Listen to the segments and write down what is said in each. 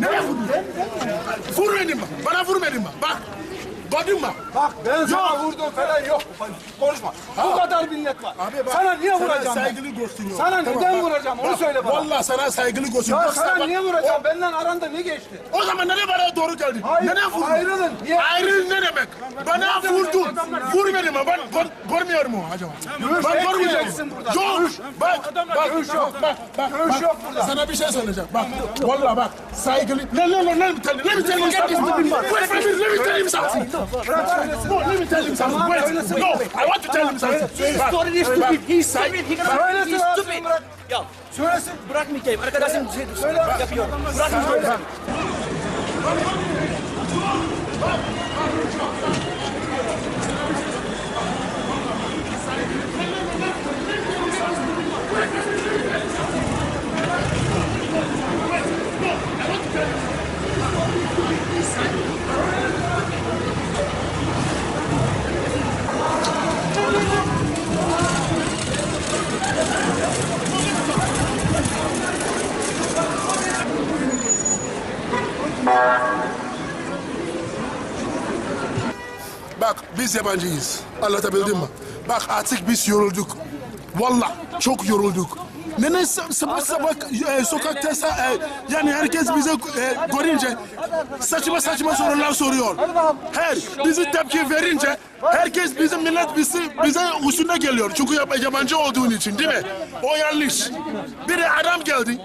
Nereye vurdun? Vurmadın mı? Bana vurmadın mı? Bak. Gördün mü? Bak ben sana vurdum falan yok. Konuşma. Bu kadar millet var. Abi bak, sana niye sana vuracağım ben? saygılı gösteriyorum. Sana Tamam, neden bak. vuracağım onu Bak, söyle bana. Vallahi sana saygılı Ya gösteriyorum. Bak, sana bak, niye vuracağım? Benden aranda ne geçti? O zaman nereye bana doğru geldin? Hayır, Nereye vurdun? ayrılın. Niye? Ayrılın ne demek? Bana Nereden vurdun. adamlar- Vurmadın mı? Ben gör, görmüyor mu acaba? Dövüş ben mu? burada. Yok. Bak, bak, bak, yok. Bak, bak, bak. yok burada. Sana bir şey söyleyeceğim. Bak, vallahi bak, saygılı. Ne, ne, ne, tell you, let me tell you something. Wait for me, let me tell you something. No, let me tell you something. Wait, no, I want to tell you something. Bak, Story is stupid. He's stupid. He cannot. He's stupid. bırak. Ya Söylesin. bırakmayacağım. Arkadaşım şey, söyle yapıyor. Bırakmayacağım. Bak biz yabancıyız. Anlatabildim mi? Bak artık biz yorulduk. Vallahi çok yorulduk. Nene sa- sabah sabah e, sokakta e, yani herkes bize e, görünce saçma saçma sorular soruyor. Her bizi tepki verince herkes bizim millet bizi bize üstüne geliyor. Çünkü yab- yabancı olduğun için değil mi? O yanlış. Bir adam geldi.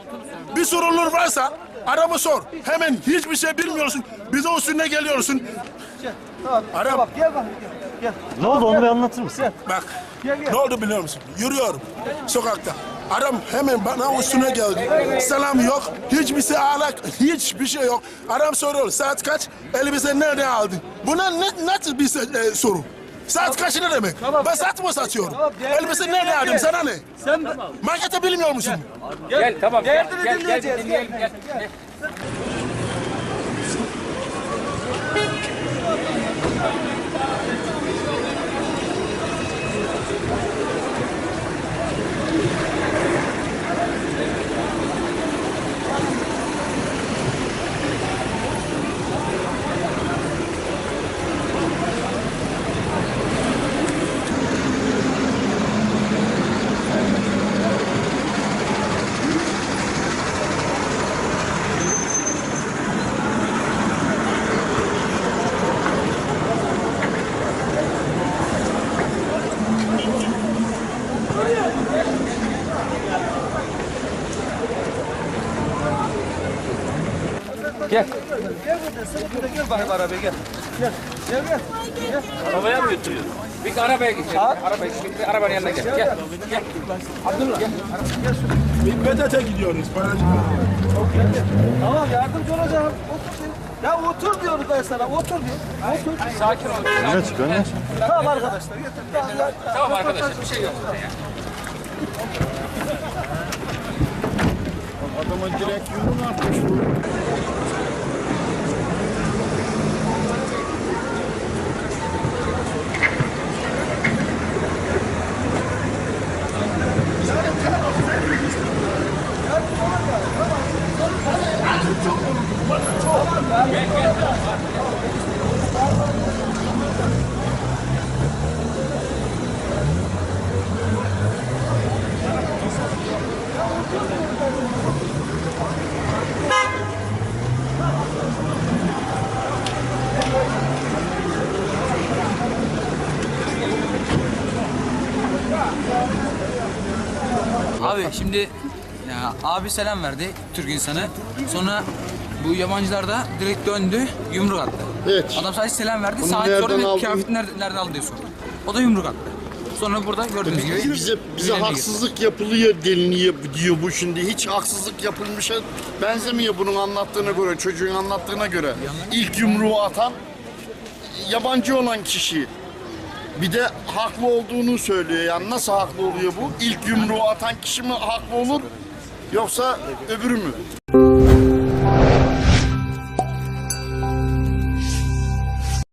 Bir sorunlar varsa adamı sor. Hemen hiçbir şey bilmiyorsun. Bize üstüne geliyorsun. Arap Gel bak. Gel. Ne oldu onu bir anlatır mısın? Bak ne oldu biliyor musun? Yürüyorum sokakta. Adam hemen bana üstüne geldi. Selam yok. Hiçbir şey alak, hiçbir şey yok. Adam soruyor saat kaç? Elbise nerede aldın? Buna ne, nasıl bir e, soru? Saat kaç ne demek? Ben saat mı satıyorum? Elbise nerede aldım sana ne? Sen Markete bilmiyor musun? Gel tamam gel Derdini gel gel dinleyeceğiz, dinleyelim gel. gel. Gel. gel burada. Sen burada gel bakayım arabaya gel. Gel. Gel gel. Gel. Arabaya mı götürüyorsun? Bir arabaya gideceğiz. Arabaya bir arabanın yanına gel. Gel. Gel. Abdullah gel. PTT gidiyoruz. Paracı. Tamam yardımcı olacağım. Otur. Ya otur diyoruz ben sana. Otur diyor. Otur. Sakin ol. Öne çık öne çık. Tamam arkadaşlar. Ya. Tamam arkadaşlar bir şey yok. Adama direkt yumruk atmış bu. Çok, çok, çok. Abi şimdi ya, abi selam verdi Türk insanı. Sonra bu yabancılar da direkt döndü yumruk attı. Evet. Adam sadece selam verdi. Bunu Saat nereden sonra aldın? kıyafeti nerede, nereden aldı diye sordu. O da yumruk attı. Sonra burada gördüğünüz gibi bize bize üzerine haksızlık yapılıyor deniliyor diyor bu şimdi. Hiç haksızlık yapılmışa benzemiyor bunun anlattığına göre, çocuğun anlattığına göre. İlk yumruğu atan yabancı olan kişi. Bir de haklı olduğunu söylüyor. Yani nasıl haklı oluyor bu? İlk yumruğu atan kişi mi haklı olur yoksa öbürü mü?